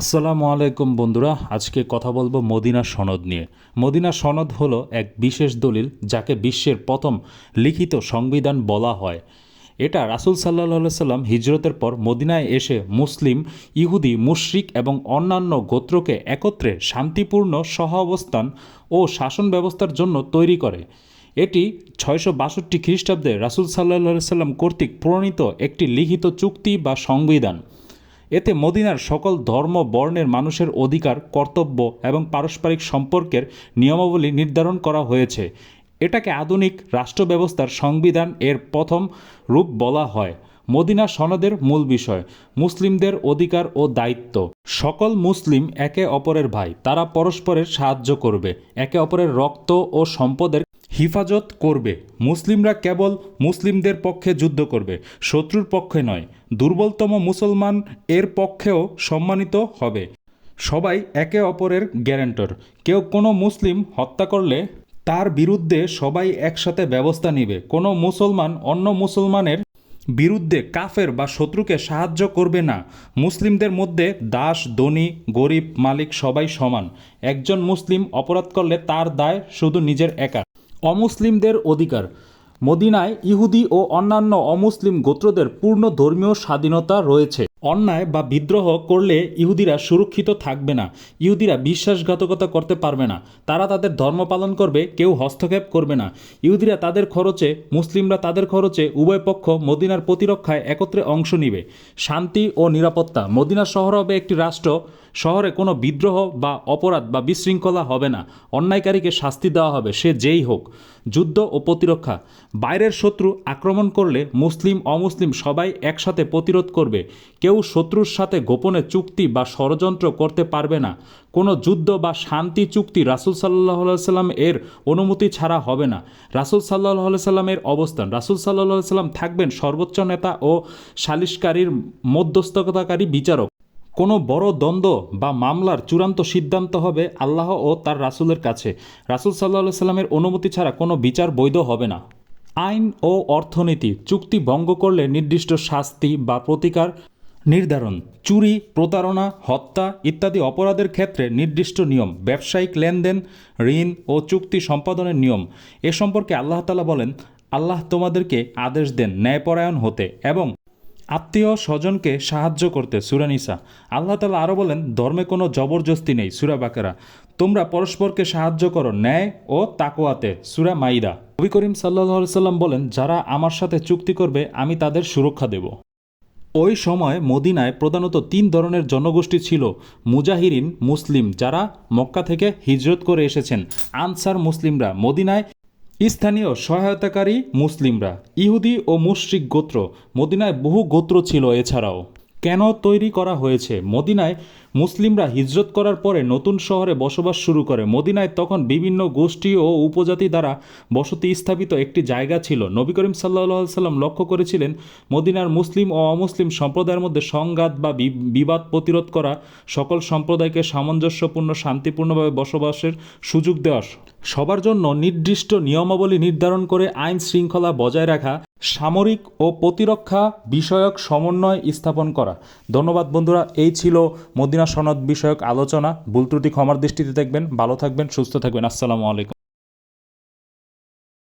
আসসালামু আলাইকুম বন্ধুরা, আজকে কথা বলব মদিনা সনদ নিয়ে। মদিনা সনদ হলো এক বিশেষ দলিল যাকে বিশ্বের প্রথম লিখিত সংবিধান বলা হয়। এটা রাসুল সাল্লাহ সাল্লাম হিজরতের পর মদিনায় এসে মুসলিম, ইহুদি, মুশরিক এবং অন্যান্য গোত্রকে একত্রে শান্তিপূর্ণ সহাবস্থান ও শাসন ব্যবস্থার জন্য তৈরি করে। এটি ছয়শো বাষট্টি খ্রিস্টাব্দে রাসুল সাল্লাহ সাল্লাম কর্তৃক প্রণীত একটি লিখিত চুক্তি বা সংবিধান। এতে মদিনার সকল ধর্ম, বর্ণের মানুষের অধিকার, কর্তব্য এবং পারস্পরিক সম্পর্কের নিয়মাবলী নির্ধারণ করা হয়েছে। এটাকে আধুনিক রাষ্ট্র ব্যবস্থার সংবিধান এর প্রথম রূপ বলা হয়। মদিনা সনদের মূল বিষয়, মুসলিমদের অধিকার ও দায়িত্ব। সকল মুসলিম একে অপরের ভাই, তারা পরস্পরের সাহায্য করবে, একে অপরের রক্ত ও সম্পদের হিফাজত করবে। মুসলিমরা কেবল মুসলিমদের পক্ষে যুদ্ধ করবে, শত্রুর পক্ষে নয় দুর্বলতম মুসলমান এর পক্ষেও সম্মানিত হবে। সবাই একে অপরের গ্যারেন্টর। কেউ কোনো মুসলিম হত্যা করলে তার বিরুদ্ধে সবাই একসাথে ব্যবস্থা নেবে। কোনো মুসলমান অন্য মুসলমানের বিরুদ্ধে কাফের বা শত্রুকে সাহায্য করবে না। মুসলিমদের মধ্যে দাস, ধনী, গরিব, মালিক সবাই সমান। একজন মুসলিম অপরাধ করলে তার দায় শুধু নিজের একা। অমুসলিমদের অধিকার। মদিনায় ইহুদি ও অন্যান্য অমুসলিম গোত্রদের পূর্ণ ধর্মীয় স্বাধীনতা রয়েছে। অন্যায় বা বিদ্রোহ করলে ইহুদিরা সুরক্ষিত থাকবে না। ইহুদিরা বিশ্বাসঘাতকতা করতে পারবে না। তারা তাদের ধর্ম পালন করবে, কেউ হস্তক্ষেপ করবে না। ইহুদিরা তাদের খরচে, মুসলিমরা তাদের খরচে উভয় পক্ষ মদিনার প্রতিরক্ষায় একত্রে অংশ নিবে। শান্তি ও নিরাপত্তা। মদিনা শহর হবে একটি রাষ্ট্র। শহরে কোনো বিদ্রোহ বা অপরাধ বা বিশৃঙ্খলা হবে না। অন্যায়কারীকে শাস্তি দেওয়া হবে, সে যেই হোক। যুদ্ধ ও প্রতিরক্ষা। বাইরের শত্রু আক্রমণ করলে মুসলিম অমুসলিম সবাই একসাথে প্রতিরোধ করবে। কেউ শত্রুর সাথে গোপনে চুক্তি বা ষড়যন্ত্র করতে পারবে না। কোনো যুদ্ধ বা শান্তি চুক্তি রাসুল সাল্লাহ সাল্লাম এর অনুমতি ছাড়া হবে না। রাসুল সাল্লাহ সাল্লামের অবস্থান। রাসুল সাল্লাহ সাল্লাম থাকবেন সর্বোচ্চ নেতা ও সালিশকারীর মধ্যস্থতাকারী বিচারক। কোনো বড় দ্বন্দ্ব বা মামলার চূড়ান্ত সিদ্ধান্ত হবে আল্লাহ ও তার রাসুলের কাছে। রাসুল সাল্লাহ সাল্লামের অনুমতি ছাড়া কোনো বিচার বৈধ হবে না। আইন ও অর্থনীতি। চুক্তি ভঙ্গ করলে নির্দিষ্ট শাস্তি বা প্রতিকার নির্ধারণ, চুরি, প্রতারণা, হত্যা ইত্যাদি অপরাধের ক্ষেত্রে নির্দিষ্ট নিয়ম, ব্যবসায়িক লেনদেন, ঋণ ও চুক্তি সম্পাদনের নিয়ম। এ সম্পর্কে আল্লাহ তালা বলেন, আল্লাহ তোমাদেরকে আদেশ দেন ন্যায়পরায়ণ হতে এবং আত্মীয় স্বজনকে সাহায্য করতে সুরানিসা আল্লাহ তালা আরও বলেন, ধর্মে কোনো জবরদস্তি নেই, সুরা বাকেরা। তোমরা পরস্পরকে সাহায্য করো ন্যায় ও তাকোয়াতে সুরা মাইদা। নবী করিম সাল্লাহ সাল্লাম বলেন, যারা আমার সাথে চুক্তি করবে, আমি তাদের সুরক্ষা দেব। ওই সময় মদিনায় প্রধানত তিন ধরনের জনগোষ্ঠী ছিল, মুজাহিরিন, মুসলিম, যারা মক্কা থেকে হিজরত করে এসেছেন। আনসার মুসলিমরা মদিনায়, স্থানীয় সহায়তাকারী মুসলিমরা, ইহুদি ও মুশ্রিক গোত্র। মদিনায় বহু গোত্র ছিল এছাড়াও। কেন তৈরি করা হয়েছে? মদিনায় মুসলিমরা হিজরত করার পরে নতুন শহরে বসবাস শুরু করে। মদিনায় তখন বিভিন্ন গোষ্ঠী ও উপজাতি দ্বারা বসতি স্থাপিত একটি জায়গা ছিল। নবী করিম সাল্লাহ সাল্লাম লক্ষ্য করেছিলেন, মদিনার মুসলিম ও অমুসলিম সম্প্রদায়ের মধ্যে সংঘাত বা বিবাদ প্রতিরোধ করা সকল সম্প্রদায়কে সামঞ্জস্যপূর্ণ, শান্তিপূর্ণভাবে বসবাসের সুযোগ দেওয়া সবার জন্য নির্দিষ্ট নিয়মাবলী নির্ধারণ করে আইন শৃঙ্খলা বজায় রাখা, সামরিক ও প্রতিরক্ষা বিষয়ক সমন্বয় স্থাপন করা। ধন্যবাদ বন্ধুরা, এই ছিল মদিনা সনদ বিষয়ক আলোচনা। ভুল ত্রুটি ক্ষমার দৃষ্টিতে দেখবেন। ভালো থাকবেন, সুস্থ থাকবেন। আসসালামু আলাইকুম।